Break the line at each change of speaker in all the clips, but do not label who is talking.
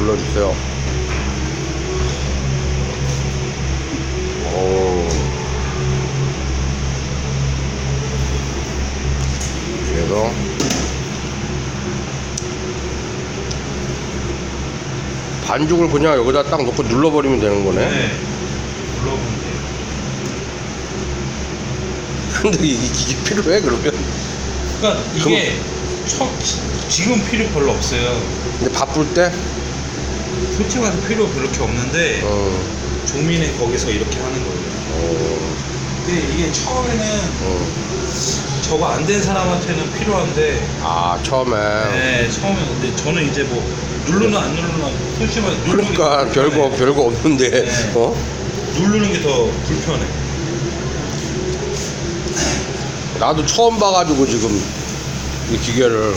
눌러주세요. 오. 그래서 반죽을 그냥 여기다 딱 놓고 눌러버리면 되는 거네.
네. 눌러보면 돼요.
근데 이 기계 필요해 그러면?
그러니까 이게 처, 지금 필요 별로 없어요.
근데 바쁠 때?
솔직히 말해서 필요 그렇게 없는데
어,
종민이 거기서 이렇게 하는 거예요.
어,
근데 이게 처음에는
어.
저거 안 된 사람한테는 필요한데
아 처음에.
네 처음에 근데 저는 이제 뭐 누르나 안 누르나 솔직히 말해 누르는
그러니까
게
별거
불편해.
별거 없는데
네.
어?
누르는 게 더 불편해.
나도 처음 봐가지고 지금 이 기계를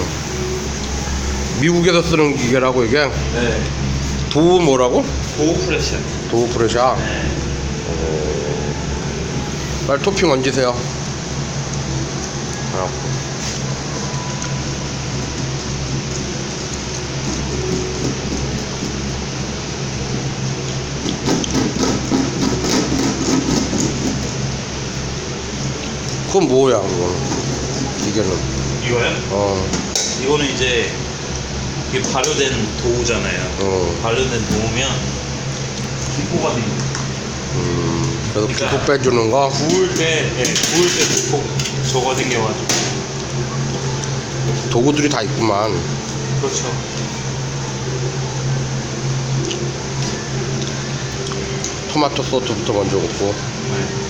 미국에서 쓰는 기계라고 이게
네.
도우 뭐라고?
고프레셔
도우 프레샤.
네.
빨리 토핑 얹으세요. 어. 그건 뭐야 그거는 기계는
이거요?
어,
이거는 이제 이게 발효된 도우잖아요.
어.
발효된 도우면 기포가 돼.
음, 그래서
그러니까-
빼주는 거
구울 때, 예, 구울 때 기포 저거 생겨가지고.
도구들이 다 있구만
그렇죠.
토마토 소스부터 먼저 굽고
네.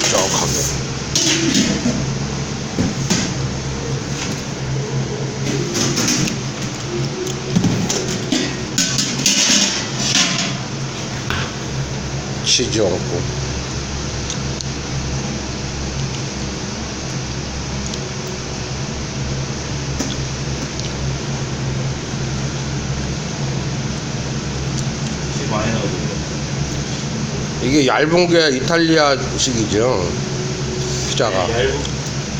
넓적하게 치즈 얹고
지금 많이 나오거든요.
이게 얇은 게 이탈리아식이죠 피자가
네, 얇은,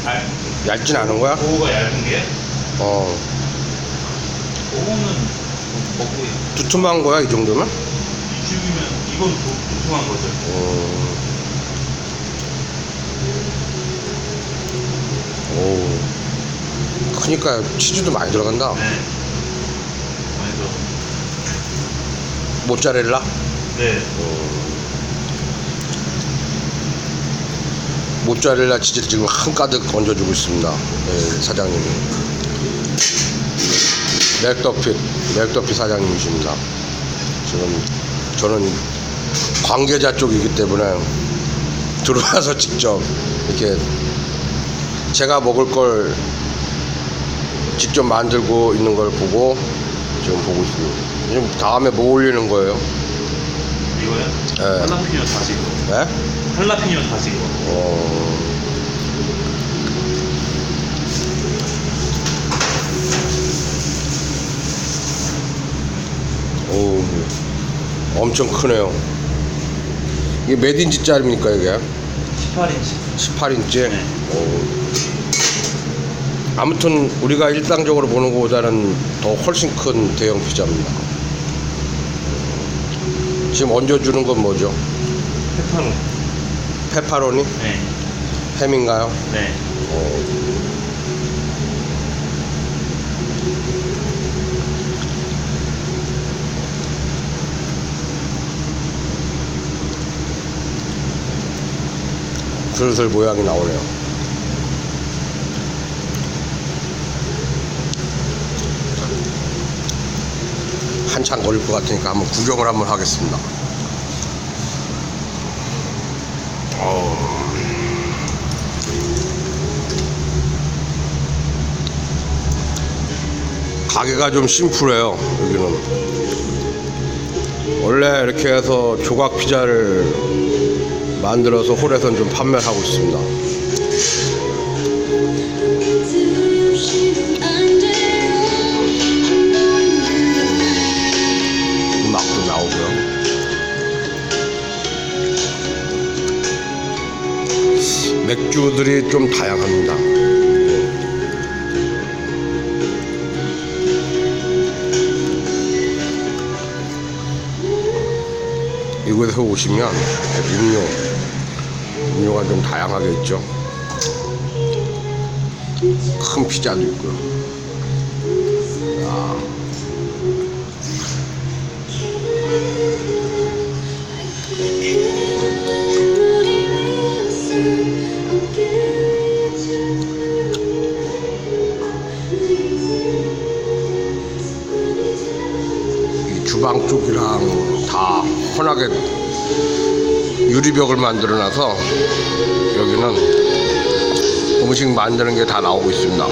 얇,
얇진 않은 거야?
도우가 얇은 게?
어
도우는 먹고
두툼한 거야 이 정도면?
이쯤이면 이건 도, 두툼한 거죠.
어. 오. 크니까 치즈도 많이 들어간다.
네. 많이 들어.
모짜렐라?
네.
모짜렐라 치즈를 지금 한가득 얹어주고 있습니다. 네, 사장님이. 맥더핏, 맥더핏 사장님이십니다. 지금 저는 관계자 쪽이기 때문에 들어와서 직접 이렇게 제가 먹을 걸 직접 만들고 있는 걸 보고 지금 보고 있습니다. 지금 다음에 뭐 올리는 거예요?
이거요?
네.
할라피뇨 다진 거.
네?
할라피뇨 다진 거.
어... 오, 엄청 크네요. 이게 몇 인치 짜리입니까 이게?
18인치.
18인치?
네.
아무튼 우리가 일상적으로 보는 것보다는 더 훨씬 큰 대형 피자입니다. 지금 얹어주는 건 뭐죠?
페퍼로.
페파로니?
네.
햄인가요?
네.
어, 슬슬 모양이 나오네요. 한참 걸릴 것 같으니까 한번 구경을 한번 하겠습니다. 어. 가게가 좀 심플해요 여기는 원래 이렇게 해서 조각 피자를 만들어서 홀에선 좀 판매를 하고 있습니다. 맥주들이 좀 다양합니다. 이곳에 오시면 음료, 음료가 좀 다양하게 있죠. 큰 피자도 있고요. 아. 주방 쪽이랑 다 환하게 유리벽을 만들어 놔서 여기는 음식 만드는 게 다 나오고 있습니다.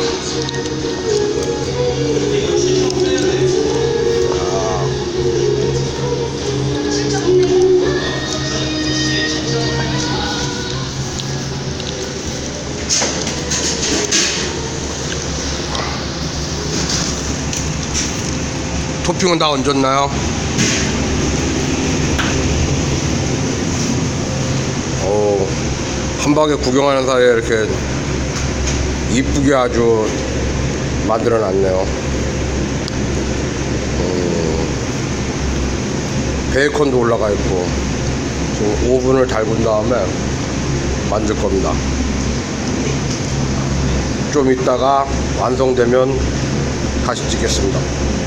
토핑은 다 얹었나요? 어, 한 방에 구경하는 사이에 이렇게 이쁘게 아주 만들어 놨네요. 음, 베이컨도 올라가 있고, 지금 오븐을 달군 다음에 만들 겁니다. 좀 이따가 완성되면 다시 찍겠습니다.